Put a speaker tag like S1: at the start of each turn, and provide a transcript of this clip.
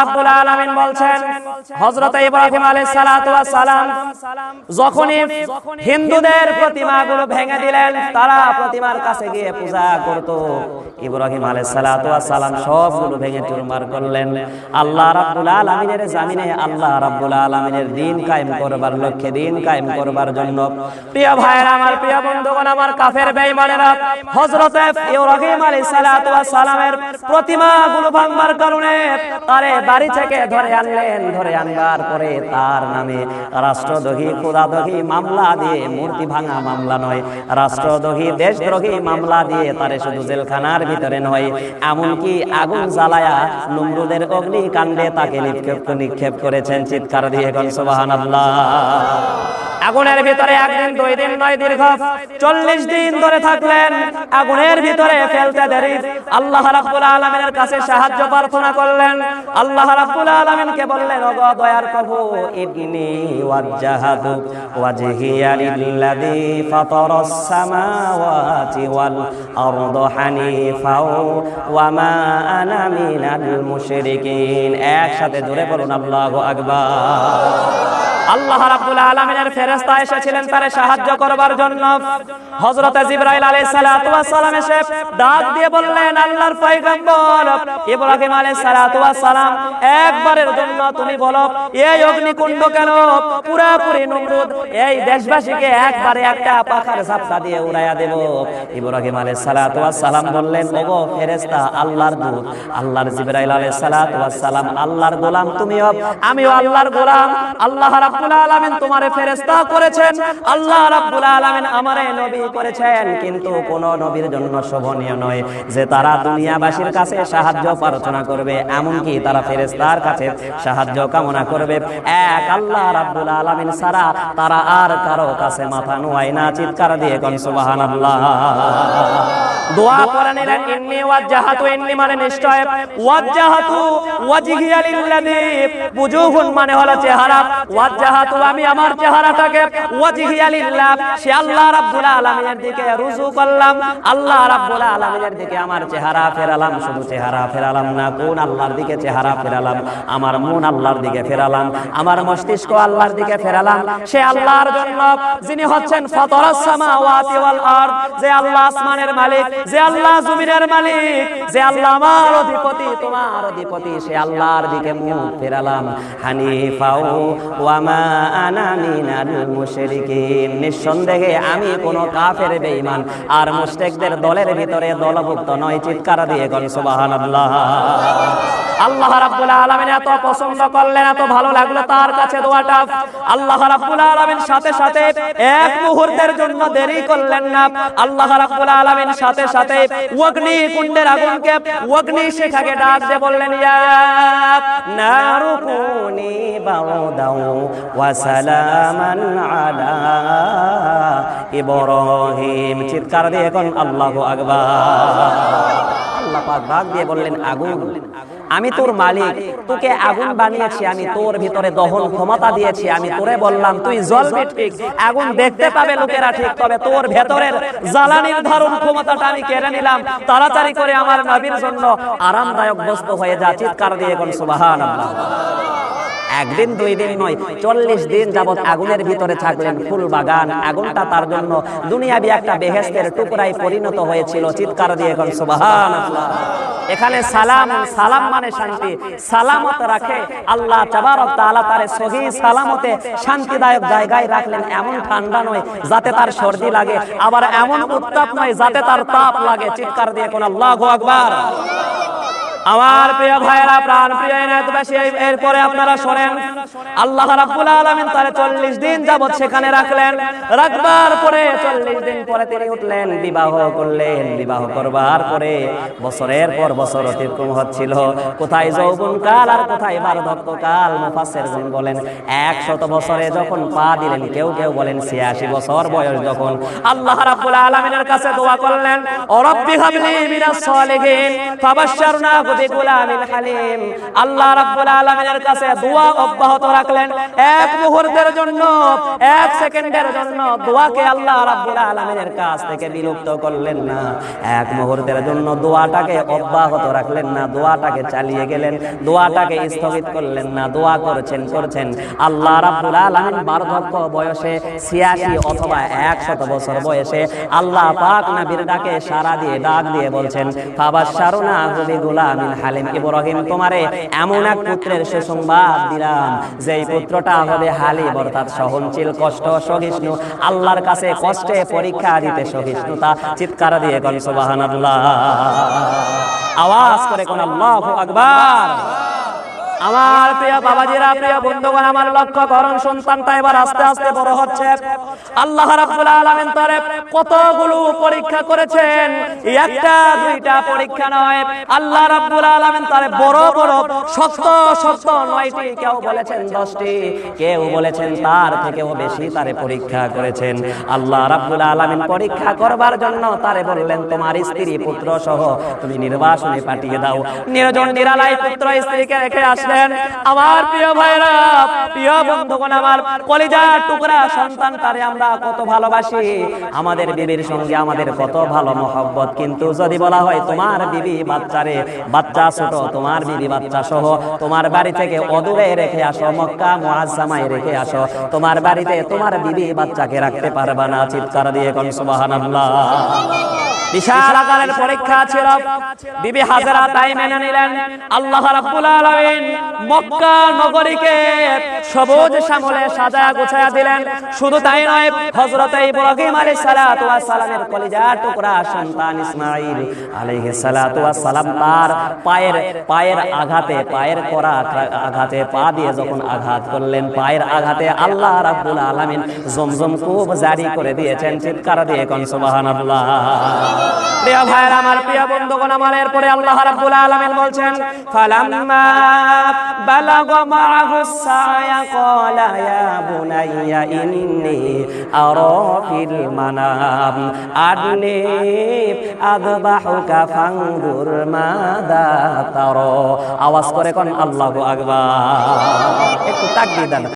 S1: রাব্বুল আলামিন বলছেন, হযরত ইব্রাহিম আলাইহিস সালাতু ওয়াস সালাম হিন্দুদের প্রতিমাগুলো ভেঙে দিলেন, তারা প্রতিমার কাছে গিয়ে পূজা করত। ইব্রাহিম আলাইহিস সালাতু ওয়াস সালাম সবগুলো ভেঙে চুরমার করলেন। আল্লাহ রাব্বুল আলামিনের জামিনে আল্লাহ রাব্বুল আলামিনের দিন কায়েম করবার লক্ষ্যে দিন কায়েম করবার জন্য। প্রিয় ভাইরা আমার, প্রিয় বন্ধুগণ আমার, কাফের বেঈমানেরা, হযরত ইব্রাহিম আলাইহিস সালাতু ওয়াস সালামের প্রতিমাগুলো ভাঙবার কারণে তারে বাড়ি থেকে ধরে আনলেন, ধরে আনবার পরে তার নামে রাষ্ট্রদ্রোহী ক্ষুদাদ্রোহী মামলা দিয়ে মূর্তি ভাঙা মামলা নয়। রাষ্ট্রদ্রোহী, দেশদ্রোহী মামলা দিয়ে তারে শুধু জেলখানার ভিতরে নয়, এমনকি আগুন জ্বালায়া নমরুদের অগ্নিকাণ্ডে তাকে নিক্ষেপ নিক্ষেপ করেছেন চিৎকার দিয়ে এখন সুবহানাল্লাহ। আগুনের ভিতরে একদিন, দুই দিন, নয় দীর্ঘ। চল্লিশ দিন ধরে থাকলেন, আগুনের ভিতরে ফেলতে দেরি। আল্লাহ রাব্বুল আলামিনের কাছে সাহায্য প্রার্থনা করলেন। আল্লাহ রাব্বুল আলামিনকে বললেন, ওগো দয়ার প্রভু, ইবনি ওয়াজ্জাহাতু ওয়াজহিয়া ফাতারাস সামাওয়াতি ওয়াল আরদ হানিফা আনা মিনাল মুশরিকিন। একসাথে জোরে বলুন, আল্লাহু আকবার। আল্লাহ এসেছিলেন তারে সাহায্য করবার জন্য। এসে দিয়ে বললেন, আল্লাহর ইব্রাহিম সালাম একবারের জন্য তুমি বলো, এই অগ্নিকুণ্ড কেন পুরোপুরি নমরুদ? এই দেশবাসীকে একবারে একটা পাখার ঝাপটা দিয়ে উড়াইয়া দেব। ইব্রাহিম সালাম বললেন আল্লাহর দূত, আল্লাহর সালাম আল্লাহর গোলাম আমিও আল্লাহর গোলাম। আল্লাহ রাব্বুল আলামিন তোমারে ফেরেশতা করেছেন। আল্লাহ রাব্বুল আলামিন আমারে নবী করেছেন। কিন্তু কোন নবীর জন্য শোভনীয় নয় যে তারা দুনিয়াবাসীর কাছে সাহায্য প্রার্থনা করবে, এমনকি তারা ফেরেশতার কাছে সাহায্য কামনা করবে। এক, আল্লাহ রাব্বুল আলামিন ছাড়া তারা আর কারও কাছে মাথা নোয়ায় না, চিৎকার দিয়ে কোন সুবহানাল্লাহ। দোয়া নিলেন ইন্নি ওয়াজ্জাহাতু ইন্নি মানে নিশ্চয়। ওয়াজ্জাহাতু ওয়াজহিয়া লিল্লাযী বুজুহুন মানে হলো চেহারা। ওয়াজ্জাহাতু আমি আমার চেহারাটাকে ওয়াজহিয়া লিল্লাহ সে আল্লাহ রাব্বুল আলামিনের দিকে রুজু করলাম আল্লাহ রাব্বুল আলামিনের দিকে আমার চেহারা ফেরালাম শুধু চেহারা ফেরালাম না, কোন আল্লাহর দিকে চেহারা ফেরালাম আমার মন আল্লাহর দিকে ফেরালাম আমার মস্তিষ্ক আল্লাহর দিকে ফেরালাম সে আল্লাহর জন্য যিনি হচ্ছেন ফাতারাস সামাওয়াতি ওয়াল আরদ, যে আল্লাহ আসমানের মালিক যে আল্লাহ জমিনের মালিক, যে আল্লাহ আমার অধিপতি, তোমার অধিপতি, সে আল্লাহর দিকে মুখ ফেরালাম। হানিফাও পাও মা আনা মিনাল মুশরিকিন। নিঃসন্দেহে আমি কোন কাফের, বেঈমান আর মুশরিকদের দলের ভিতরে দলভুক্ত নয়, চিৎকার দিয়ে গেল সুবহানাল্লাহ। আল্লাহ রাব্বুল আলামিন এত পছন্দ করলেন, এত ভালো লাগল তার কাছে দোয়াটা। আল্লাহ রাব্বুল আলামিন সাথে সাথে এক মুহূর্তের জন্য দেরি করলেন না। আল্লাহ রাব্বুল আলামিন সাথে সাথে অগ্নি কুণ্ডের আগুনকে অগ্নি শিখাকে ডাক দিয়ে বললেন, ইয়া নারুকুনি ওয়া সালামান আলা ইব্রাহিম। চিৎকার দিয়ে এখন আল্লাহু আকবার। আল্লাহ পাক ডাক দিয়ে বললেন, আগুন। আমি তোর মালিক তোকে আগুন বানিয়েছি আমি তোর ভিতরে দহন ক্ষমতা দিয়েছি আমি তোরে বললাম তুই জল ঠিক আগুন দেখতে পাবে লোকেরা ঠিক তবে তোর ভেতরের জ্বালানির ধারণ ক্ষমতাটা আমি কেড়ে নিলাম। তাড়াতাড়ি করে আমার নাবির জন্য আরামদায়ক বস্তু হয়ে যা চিৎকার দিয়ে কোন সুবহানাল্লাহ। একদিন, দুই দিন নয়, চল্লিশ দিন যাবত আগুনের ভিতরে থাকলেন ফুল বাগান। আগুনটা তার জন্য দুনিয়াবি একটা বেহেস্তের টুকরাই পরিণত হয়েছিল। চিৎকার দিয়ে এখন সুবাহান এখানে সালাম সালাম মানে শান্তি। সালামত রাখে। আল্লাহ তাবারক তাআলা তারে সহি সালামতে শান্তিদায়ক জায়গায় রাখলেন। এমন ঠান্ডা নয় যাতে তার সর্দি লাগে, আবার এমন উত্তাপ নয় যাতে তার তাপ লাগে। চিৎকার দিয়ে কোন আল্লাহু আকবার। আমার প্রিয় ভাইরা প্রাণ প্রিয় এনায়তবাসী এরপরে আপনারা শোনেন, আল্লাহ রাব্বুল আলামিন তারে 40 দিন যাবত সেখানে রাখলেন। রাখবার পরে 40 দিন পরে তিনি উঠলেন, বিবাহ করলেন, বিবাহ করবার পরে বছরের পর বছর অতিক্রম হচ্ছিল। কোথায় যৌবন কাল আর কোথায় বার্ধক্য কাল? মুফাসসিরগণ বলেন 100 বছরে যখন পা দিলেন, কেউ কেউ বলেন 86 বছর বয়স যখন। আল্লাহ রাব্বুল আলামিনের কাছে দোয়া করলেন ও রব্বি হাবলি মিনাস সালিহিন, ফাবাশশারনা বিগুলামিন হালিম আল্লাহ রাব্বুল আলামিনের কাছে দোয়া অব্যাহত রাখলেন। এক মুহূর্তের জন্য, এক সেকেন্ডের জন্য দোয়াকে আল্লাহ রাব্বুল আলামিনের কাছ থেকে বিলুপ্ত করলেন না। এক মুহূর্তের জন্য দোয়াটাকে অব্যাহত রাখলেন না, দোয়াটাকে চালিয়ে গেলেন, দোয়াটাকে স্থগিত করলেন না, দোয়া করছেন করছেন। আল্লাহ রাব্বুল আলামিন বার্ধক্য বয়সে 86 অথবা 100 বছর বয়সে আল্লাহ পাক নবীর ডাকে সাড়া দিয়ে, ডাক দিয়ে বলছেন, ফাবাশশারুনা হুবি গুলামিন হালিম ইব্রাহিম তোমারে এমন এক পুত্রের সুসংবাদ দিলাম। যেই পুত্রটা হবে হালিম, অর্থাৎ সহনশীল, কষ্ট, সহিষ্ণু, আল্লাহর কাছে কষ্টে পরীক্ষা দিতে সহিষ্ণুতা চিৎকার দিয়ে কোন, সুবহানাল্লাহ। আওয়াজ করে কোন, আল্লাহু আকবার। আমার প্রিয় বাবাজিরা, প্রিয় বন্ধুগণ, আমার লক্ষ্য করুন সন্তানটা এবার আস্তে আস্তে বড় হচ্ছে। আল্লাহ রাব্বুল আলামিন তারে কতগুলো পরীক্ষা করেছেন? একটা, দুইটা পরীক্ষা নয়। আল্লাহ রাব্বুল আলামিন তারে বড় বড় শক্ত শক্ত নয়টি, কেউ বলেছেন দশটি, কেউ বলেছেন তার থেকেও বেশি তারে পরীক্ষা করেছেন। আল্লাহ রাব্বুল আলামিন পরীক্ষা করবার জন্য তারে বললেন, তোমার স্ত্রী পুত্র সহ তুমি নির্বাসনে পাঠিয়ে দাও। নির্জন নিরালাই পুত্র স্ত্রীকে রেখে আসলেন আমার প্রিয় ভাইরা প্রিয় বন্ধুগণ, আমার কলিজার টুকরা সন্তান তারে আমরা কত ভালোবাসি। আমাদের বিবির সঙ্গে আমাদের কত ভালো মহব্বত। কিন্তু যদি বলা হয় তোমার বিবি বাচ্চারে বাচ্চা ছোট, তোমার বিবি বাচ্চা সহ, তোমার বাড়ি থেকে অদূরে রেখে আসো, মক্কা মুআজ্জামায় রেখে আসো, তোমার বাড়িতে তোমার বিবি বাচ্চাকে রাখতে পারবা না। চিৎকার দিয়ে কোন, সুবহানাল্লাহ। বিশাল আকারের পরীক্ষা ছিল। বিবি হাজারা তাই মেনে নিলেন, আল্লাহ রাব্বুল আলামিন মক্কা নগরীকে সবুজ শ্যামলে গোছায়া দিলেন। শুধু তাই নয়, হযরত ইব্রাহিম আলাইহিস সালাতু ওয়াস সালামের কলিজার টুকরা সন্তান ইসমাঈল আলাইহিস সালাতু ওয়াস সালাম তার পায়ের পায়ের আঘাতে, পায়ের করা আঘাতে, পা দিয়ে যখন আঘাত করলেন, পায়ের আঘাতে আল্লাহ রাব্বুল আলামিন জমজম জারি করে দিয়েছেন, চিৎকার দিয়ে কোন, সুবহানাল্লাহ। প্রিয় ভাইয়ের আমার প্রিয় বন্ধুগণ, আমার এরপরে আল্লাহ রাব্বুল আলামিন বলছেন, ফালাম্মা বালাগা মাআহু সায়া, ক্বালা ইয়া বুনাইয়া, ইন্নী আরা মানাম, আদনি আযবাহুকা ফানজুর মাদা তারা। আওয়াজ করে কোন, আল্লাহু আকবার। একটু তাকবীর দেন।